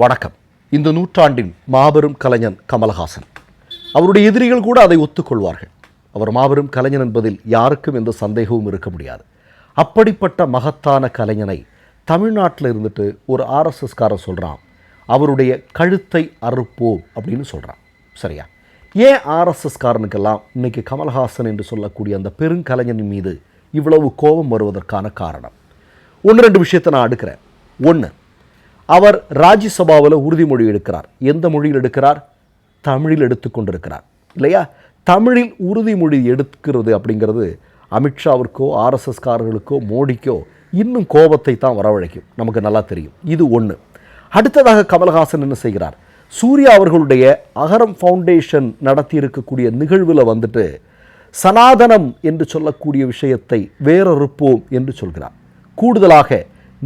வணக்கம். இந்த நூற்றாண்டின் மாபெரும் கலைஞன் கமலஹாசன். அவருடைய எதிரிகள் கூட அதை ஒத்துக்கொள்வார்கள். அவர் மாபெரும் கலைஞன் என்பதில் யாருக்கும் எந்த சந்தேகமும் இருக்க முடியாது. அப்படிப்பட்ட மகத்தான கலைஞனை தமிழ்நாட்டில் இருந்துட்டு ஒரு ஆர்எஸ்எஸ்காரன் சொல்கிறான் அவருடைய கழுத்தை அறுப்போம் அப்படின்னு சொல்கிறான் சரியா? ஏன் ஆர்எஸ்எஸ்காரனுக்கெல்லாம் இன்னைக்கு கமல்ஹாசன் என்று சொல்லக்கூடிய அந்த பெருங்கலைஞனின் மீது இவ்வளவு கோபம் வருவதற்கான காரணம்? ஒன்று ரெண்டு விஷயத்தை நான் அடுக்கிறேன். ஒன்று அவர் ராஜ்யசபாவில் உறுதிமொழி எடுக்கிறார். எந்த மொழியில் எடுக்கிறார்? தமிழில் எடுத்துக்கொண்டிருக்கிறார் இல்லையா? தமிழில் உறுதிமொழி எடுக்கிறது அப்படிங்கிறது அமித்ஷாவிற்கோ ஆர்எஸ்எஸ்காரர்களுக்கோ மோடிக்கோ இன்னும் கோபத்தை தான் வரவழைக்கும். நமக்கு நல்லா தெரியும். இது ஒன்று அடுத்ததாக கமல்ஹாசன் என்ன செய்கிறார்? சூர்யா அவர்களுடைய அகரம் ஃபவுண்டேஷன் நடத்தி இருக்கக்கூடிய நிகழ்வில் வந்துட்டு சனாதனம் என்று சொல்லக்கூடிய விஷயத்தை வேறறுப்போம் என்று சொல்கிறார். கூடுதலாக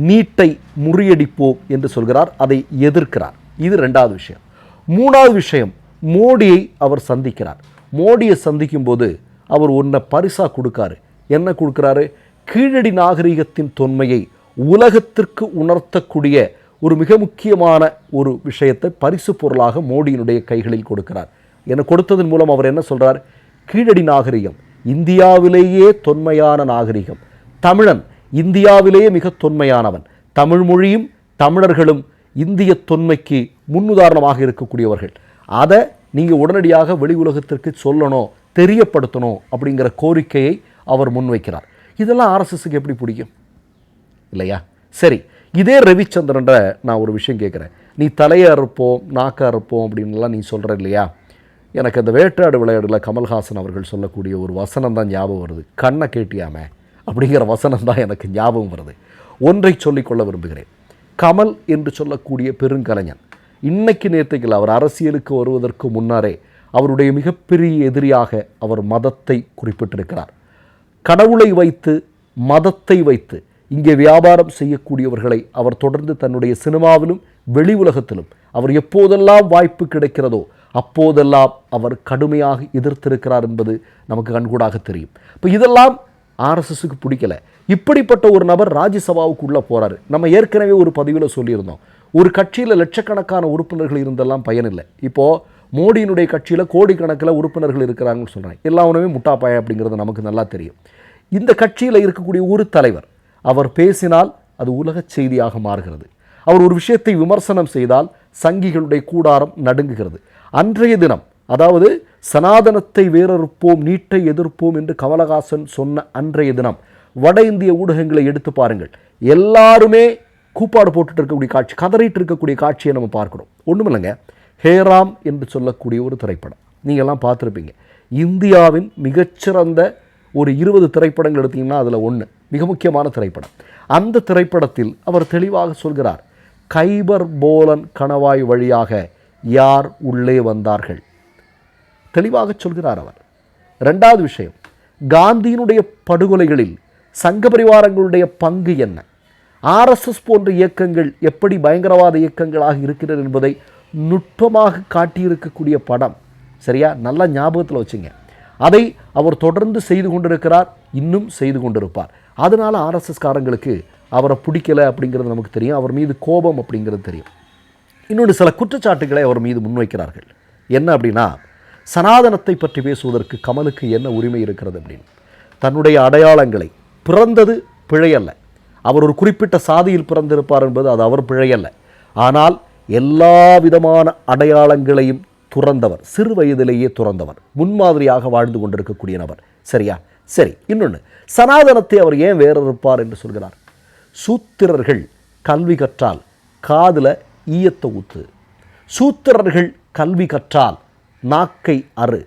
நீட்டை முறியடிப்போம் என்று சொல்கிறார் அதை எதிர்க்கிறார். இது ரெண்டாவது விஷயம். மூணாவது விஷயம் மோடியை அவர் சந்திக்கிறார். மோடியை சந்திக்கும்போது அவர் ஒன்றை பரிசாக கொடுக்காரு. என்ன கொடுக்குறாரு? கீழடி நாகரிகத்தின் தொன்மையை உலகத்திற்கு உணர்த்தக்கூடிய ஒரு மிக முக்கியமான ஒரு விஷயத்தை பரிசு பொருளாக மோடியினுடைய கைகளில் கொடுக்கிறார். என கொடுத்ததன் மூலம் அவர் என்ன சொல்கிறார் கீழடி நாகரிகம் இந்தியாவிலேயே தொன்மையான நாகரிகம். தமிழன் இந்தியாவிலேயே மிக தொன்மையானவன். தமிழ் மொழியும் தமிழர்களும் இந்திய தொன்மைக்கு முன்னுதாரணமாக இருக்கக்கூடியவர்கள். அதை நீங்கள் உடனடியாக வெளி உலகத்திற்கு சொல்லணும் தெரியப்படுத்தணும் அப்படிங்கிற கோரிக்கையை அவர் முன்வைக்கிறார். இதெல்லாம் ஆர்எஸ்எஸ்க்கு எப்படி பிடிக்கும் இல்லையா? சரி இதே ரவிச்சந்திரன்ற நான் ஒரு விஷயம் கேட்குறேன். நீ தலையை அறுப்போம் நாக்க அறுப்போம் அப்படின்லாம் நீ சொல்கிற இல்லையா? எனக்கு அந்த வேட்டாடு விளையாடுல கமல்ஹாசன் அவர்கள் சொல்லக்கூடிய ஒரு வசனம் தான் ஞாபகம் வருது. கண்ணை கேட்டியாமே? அப்படிங்கிற வசனம் தான் எனக்கு ஞாபகம் வருது. ஒன்றை சொல்லிக்கொள்ள விரும்புகிறேன். கமல் என்று சொல்லக்கூடிய பெருங்கலைஞன். இன்னைக்கு நேர்த்தைகள் அவர் அரசியலுக்கு வருவதற்கு முன்னாரே அவருடைய மிகப்பெரிய எதிரியாக அவர் மதத்தை குறிப்பிட்டிருக்கிறார். கடவுளை வைத்து மதத்தை வைத்து இங்கே வியாபாரம் செய்யக்கூடியவர்களை அவர் தொடர்ந்து தன்னுடைய சினிமாவிலும் வெளி உலகத்திலும் அவர் எப்போதெல்லாம் வாய்ப்பு கிடைக்கிறதோ அப்போதெல்லாம் அவர் கடுமையாக எதிர்த்திருக்கிறார் என்பது நமக்கு கண்கூடாக தெரியும். இப்போ இதெல்லாம் ஆர்எஸ்எஸ்க்கு பிடிக்கல. இப்படிப்பட்ட ஒரு நபர் ராஜ்யசபாவுக்கு உள்ளே போறாரு. நம்ம ஏற்கனவே ஒரு பதிவில் சொல்லியிருந்தோம். ஒரு கட்சியில் லட்சக்கணக்கான உறுப்பினர்கள் இருந்தெல்லாம் பயனில்லை. இப்போது மோடியினுடைய கட்சியில் கோடிக்கணக்கில் உறுப்பினர்கள் இருக்கிறாங்கன்னு சொல்கிறாங்க எல்லா முட்டா அப்படிங்கிறது நமக்கு நல்லா தெரியும். இந்த கட்சியில் இருக்கக்கூடிய ஒரு தலைவர் அவர் பேசினால் அது உலக செய்தியாக மாறுகிறது. அவர் ஒரு விஷயத்தை விமர்சனம் செய்தால் சங்கிகளுடைய கூடாரம் நடுங்குகிறது. அன்றைய தினம் அதாவது சனாதனத்தை வேறறுப்போம் நீட்டை எதிர்ப்போம் என்று கமலஹாசன் சொன்ன அன்றைய தினம். வட இந்திய ஊடகங்களை எடுத்து பாருங்கள். எல்லாருமே கூப்பாடு போட்டுட்டு இருக்கக்கூடிய காட்சி கதறிட்டு இருக்கக்கூடிய காட்சியை நம்ம பார்க்கிறோம். ஒன்றுமில்லைங்க ஹேராம் என்று சொல்லக்கூடிய ஒரு திரைப்படம். நீங்கள்லாம் பார்த்துருப்பீங்க. இந்தியாவின் மிகச்சிறந்த ஒரு இருபது திரைப்படங்கள் எடுத்திங்கன்னா அதில் ஒன்று மிக முக்கியமான திரைப்படம். அந்த திரைப்படத்தில் அவர் தெளிவாக சொல்கிறார் கைபர் போலன் கணவாய் வழியாக யார் உள்ளே வந்தார்கள்? தெளிவாக சொல்கிறார் அவர். ரெண்டாவது விஷயம் காந்தியினுடைய படுகொலைகளில் சங்க பரிவாரங்களுடைய பங்கு என்ன? ஆர்எஸ்எஸ் போன்ற இயக்கங்கள் எப்படி பயங்கரவாத இயக்கங்களாக இருக்கிறது என்பதை நுட்பமாக காட்டியிருக்கக்கூடிய படம். சரியா? நல்லா ஞாபகத்தில் வச்சுங்க. அதை அவர் தொடர்ந்து செய்து கொண்டிருக்கிறார் இன்னும் செய்து கொண்டிருப்பார். அதனால் ஆர்எஸ்எஸ் காரங்களுக்கு அவரை பிடிக்கல அப்படிங்கிறது நமக்கு தெரியும். அவர் மீது கோபம் அப்படிங்கிறது தெரியும். இன்னொன்று சில குற்றச்சாட்டுகளை அவர் மீது முன்வைக்கிறார்கள். என்ன அப்படின்னா சனாதனத்தை பற்றி பேசுவதற்கு கமலுக்கு என்ன உரிமை இருக்கிறது அப்படின்னு? தன்னுடைய அடையாளங்களை பிறந்தது பிழையல்ல. அவர் ஒரு குறிப்பிட்ட சாதியில் பிறந்திருப்பார் என்பது அது அவர் பிழையல்ல. ஆனால் எல்லா விதமான அடையாளங்களையும் துறந்தவர் சிறு வயதிலேயே துறந்தவர் முன்மாதிரியாக வாழ்ந்து கொண்டிருக்கக்கூடிய நபர். சரியா? சரி இன்னொன்று சனாதனத்தை அவர் ஏன் வேறறுப்பார் என்று சொல்கிறார்? சூத்திரர்கள் கல்வி கற்றால் காதில் ஈயத்தை ஊத்து. சூத்திரர்கள் கல்வி கற்றால் நாக்கை அறு.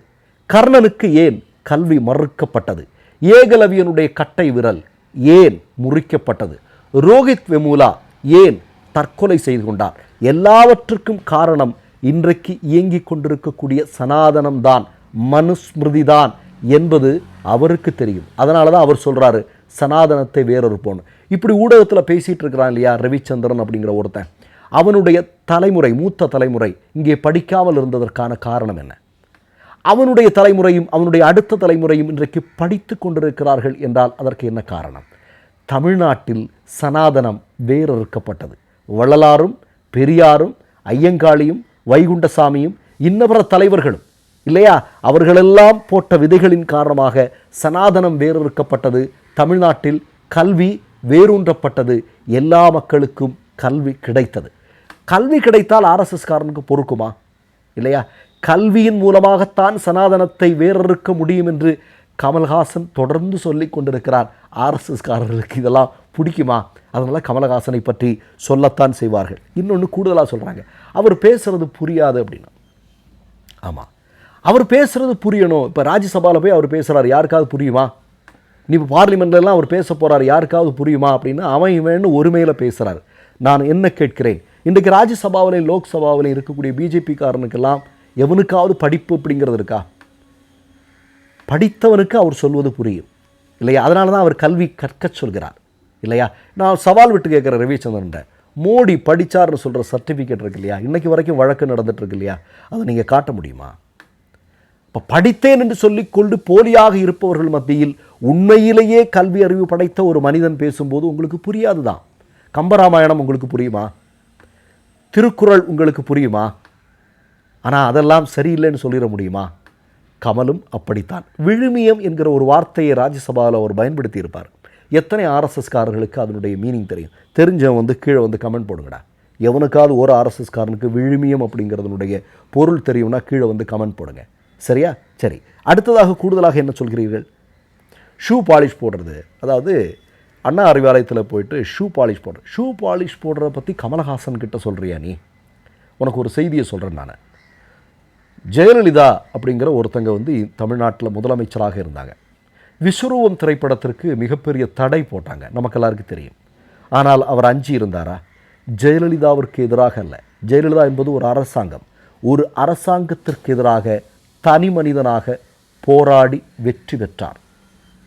கர்ணனுக்கு ஏன் கல்வி மறுக்கப்பட்டது? ஏகலவியனுடைய கட்டை விரல் ஏன் முறிக்கப்பட்டது? ரோஹித் வெமுலா ஏன் தற்கொலை செய்து கொண்டார்? எல்லாவற்றுக்கும் காரணம் இன்றைக்கு இயங்கிக் கொண்டிருக்கக்கூடிய சனாதனம்தான் மனுஸ்மிருதி தான் என்பது அவருக்கு தெரியும். அதனால தான் அவர் சொல்கிறாரு சனாதனத்தை வேறொரு வேறொருப்போன்னு இப்படி ஊடகத்தில் பேசிகிட்டு இருக்கிறான் இல்லையா ரவிச்சந்திரன் அப்படிங்கிற ஒருத்தன். அவனுடைய தலைமுறை மூத்த தலைமுறை இங்கே படிக்காமல் இருந்ததற்கான காரணம் என்ன? அவனுடைய தலைமுறையும் அவனுடைய அடுத்த தலைமுறையும் இன்றைக்கு படித்து கொண்டிருக்கிறார்கள் என்றால் அதற்கு என்ன காரணம்? தமிழ்நாட்டில் சனாதனம் வேறறுக்கப்பட்டது வள்ளலாரும் பெரியாரும் ஐயங்காளியும் வைகுண்டசாமியும் இன்னவர தலைவர்களும் இல்லையா? அவர்களெல்லாம் போட்ட விதைகளின் காரணமாக சனாதனம் வேறறுக்கப்பட்டது தமிழ்நாட்டில் கல்வி வேரூன்றப்பட்டது. எல்லா மக்களுக்கும் கல்வி கிடைத்தது. கல்வி கிடைத்தால் ஆர்எஸ்எஸ்காரனுக்கு பொறுக்குமா? இல்லையா? கல்வியின் மூலமாகத்தான் சனாதனத்தை வேறறுக்க முடியும் என்று கமல்ஹாசன் தொடர்ந்து சொல்லி கொண்டிருக்கிறார். ஆர்எஸ்எஸ்காரர்களுக்கு இதெல்லாம் பிடிக்குமா? அதனால் கமலஹாசனை பற்றி சொல்லத்தான் செய்வார்கள். இன்னொன்று கூடுதலாக சொல்கிறாங்க அவர் பேசுறது புரியாது அப்படின்னா. ஆமாம் அவர் பேசுகிறது புரியணும். இப்போ ராஜ்யசபாவில் போய் அவர் பேசுகிறார் யாருக்காவது புரியுமா? நீ இப்போ பார்லிமெண்ட்லலாம் அவர் பேச போகிறார் யாருக்காவது புரியுமா? அப்படின்னா அவன் இவன் ஒருமையில் பேசுகிறார் நான் என்ன கேட்கிறேன்? இன்றைக்கு ராஜ்யசபாவிலையும் லோக்சபாவிலையும் இருக்கக்கூடிய பிஜேபிக்காரனுக்கெல்லாம் எவனுக்காவது படிப்பு அப்படிங்கிறது இருக்கா? படித்தவனுக்கு அவர் சொல்வது புரியும். இல்லையா? அதனால தான் அவர் கல்வி கற்க சொல்கிறார். இல்லையா? நான் சவால் விட்டு கேட்குற ரவிச்சந்திரன்ட்ட மோடி படிச்சார்னு சொல்கிற சர்டிஃபிகேட் இருக்கு இல்லையா? இன்னைக்கு வரைக்கும் வழக்கு நடந்துட்டு இருக்கு இல்லையா? அதை நீங்கள் காட்ட முடியுமா? இப்போ படித்தேன் என்று சொல்லிக்கொண்டு போலியாக இருப்பவர்கள் மத்தியில் உண்மையிலேயே கல்வி அறிவு படைத்த ஒரு மனிதன் பேசும்போது உங்களுக்கு புரியாது தான் கம்பராமாயணம் உங்களுக்கு புரியுமா? திருக்குறள் உங்களுக்கு புரியுமா? ஆனால் அதெல்லாம் சரியில்லைன்னு சொல்லிட முடியுமா? கமலும் அப்படித்தான். விழுமியம் என்கிற ஒரு வார்த்தையை ராஜ்யசபாவில் அவர் பயன்படுத்தி இருப்பார் எத்தனை ஆர்எஸ்எஸ்காரர்களுக்கு அதனுடைய மீனிங் தெரியும்? தெரிஞ்சவன் வந்து கீழே வந்து கமெண்ட் போடுங்கடா. எவனுக்காவது ஒரு ஆர்எஸ்எஸ்காரனுக்கு விழுமியம் அப்படிங்கிறதனுடைய பொருள் தெரியும்னா கீழே வந்து கமெண்ட் போடுங்க. சரியா? சரி. அடுத்ததாக கூடுதலாக என்ன சொல்கிறீர்கள்? ஷூ பாலிஷ் போடுறது. அதாவது அண்ணா அறிவாலயத்தில் போயிட்டு ஷூ பாலிஷ் போடுற ஷூ பாலிஷ் போடுறத பற்றி கமலஹாசன் கிட்ட சொல்கிறியா நீ? உனக்கு ஒரு செய்தியை சொல்கிறேன் நான். ஜெயலலிதா அப்படிங்கிற ஒருத்தங்க வந்து தமிழ்நாட்டில் முதலமைச்சராக இருந்தாங்க. விஸ்வரூபம் திரைப்படத்திற்கு மிகப்பெரிய தடை போட்டாங்க நமக்கு எல்லாருக்கும் தெரியும். ஆனால் அவர் அஞ்சி இருந்தாரா? ஜெயலலிதாவிற்கு எதிராக அல்ல. ஜெயலலிதா என்பது ஒரு அரசாங்கம். ஒரு அரசாங்கத்திற்கு எதிராக தனி மனிதனாக போராடி வெற்றி பெற்றார்.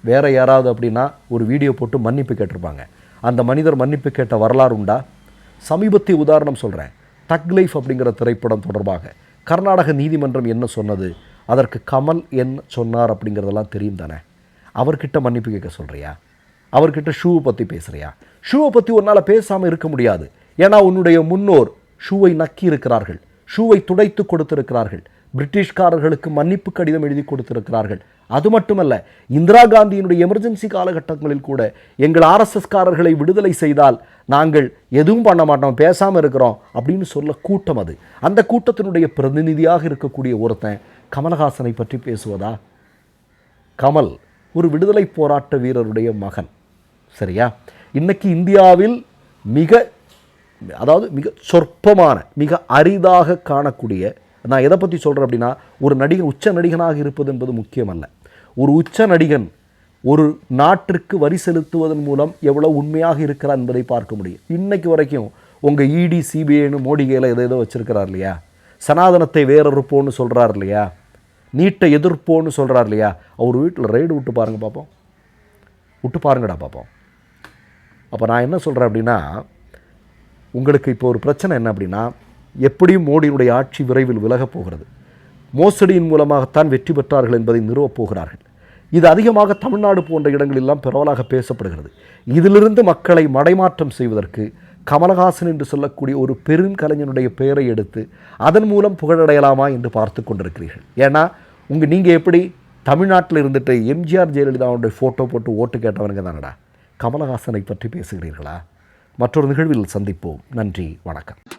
வேறு யாராவது அப்படின்னா ஒரு வீடியோ போட்டு மன்னிப்பு கேட்டிருப்பாங்க. அந்த மனிதர் மன்னிப்பு கேட்ட வரலாறு உண்டா? சமீபத்திய உதாரணம் சொல்கிறேன் டக் லைஃப் அப்படிங்கிற திரைப்படம் தொடர்பாக கர்நாடக நீதிமன்றம் என்ன சொன்னது? அதற்கு கமல் என்ன சொன்னார் அப்படிங்கிறதெல்லாம் தெரியும் தானே? அவர்கிட்ட மன்னிப்பு கேட்க சொல்கிறியா அவர்கிட்ட ஷூவை பற்றி பேசுகிறியா ஷூவை பற்றி உன்னால் பேசாமல் இருக்க முடியாது. ஏன்னா உன்னுடைய முன்னோர் ஷூவை நக்கி இருக்கிறார்கள் ஷூவை துடைத்து கொடுத்திருக்கிறார்கள். பிரிட்டிஷ்காரர்களுக்கு மன்னிப்பு கடிதம் எழுதி கொடுத்திருக்கிறார்கள். அது மட்டுமல்ல இந்திரா காந்தியினுடைய எமர்ஜென்சி காலகட்டங்களில் கூட எங்கள் ஆர்எஸ்எஸ்காரர்களை விடுதலை செய்தால் நாங்கள் எதுவும் பண்ண மாட்டோம் பேசாமல் இருக்கிறோம் அப்படின்னு சொல்ல கூட்டம் அது. அந்த கூட்டத்தினுடைய பிரதிநிதியாக இருக்கக்கூடிய ஒருத்தன் கமலஹாசனை பற்றி பேசுவதா? கமல் ஒரு விடுதலை போராட்ட வீரருடைய மகன். சரியா? இன்னைக்கு இந்தியாவில் மிக அதாவது மிக சொற்பமான மிக அரிதாக காணக்கூடிய நான் எதை பற்றி சொல்கிறேன் அப்படின்னா ஒரு நடிகன் உச்ச நடிகனாக இருப்பது என்பது முக்கியமல்ல. ஒரு உச்ச நடிகன் ஒரு நாட்டிற்கு வரி செலுத்துவதன் மூலம் எவ்வளோ உண்மையாக இருக்கிறார் என்பதை பார்க்க முடியும். இன்னைக்கு வரைக்கும் உங்கள் இடி சிபிஐன்னு மோடிகையில் எதை ஏதோ வச்சுருக்கிறார் இல்லையா? சனாதனத்தை வேறறுப்போன்னு சொல்கிறார் இல்லையா? நீட்டை எதிர்ப்போன்னு சொல்கிறார் இல்லையா? அவர் வீட்டில் ரைடு விட்டு பாருங்கள் பார்ப்போம் விட்டு பாருங்கடா பார்ப்போம் அப்போ நான் என்ன சொல்கிறேன் அப்படின்னா உங்களுக்கு இப்போ ஒரு பிரச்சனை என்ன அப்படின்னா எப்படியும் மோடியினுடைய ஆட்சி விரைவில் விலகப் போகிறது. மோசடியின் மூலமாகத்தான் வெற்றி பெற்றார்கள் என்பதை நிறுவப் போகிறார்கள். இது அதிகமாக தமிழ்நாடு போன்ற இடங்களெல்லாம் பரவலாக பேசப்படுகிறது. இதிலிருந்து மக்களை மடைமாற்றம் செய்வதற்கு கமலஹாசன் என்று சொல்லக்கூடிய ஒரு பெரும் கலைஞனுடைய பெயரை எடுத்து அதன் மூலம் புகழடையலாமா என்று பார்த்து கொண்டிருக்கிறீர்கள். ஏன்னா உங்கள் நீங்கள் எப்படி தமிழ்நாட்டில் இருந்துட்டு எம்ஜிஆர் ஜெயலலிதாவுடைய ஃபோட்டோ போட்டு ஓட்டு கேட்டவனுங்க தானடா. கமலஹாசனை பற்றி பேசுகிறீர்களா? மற்றொரு நிகழ்வில் சந்திப்போம். நன்றி வணக்கம்.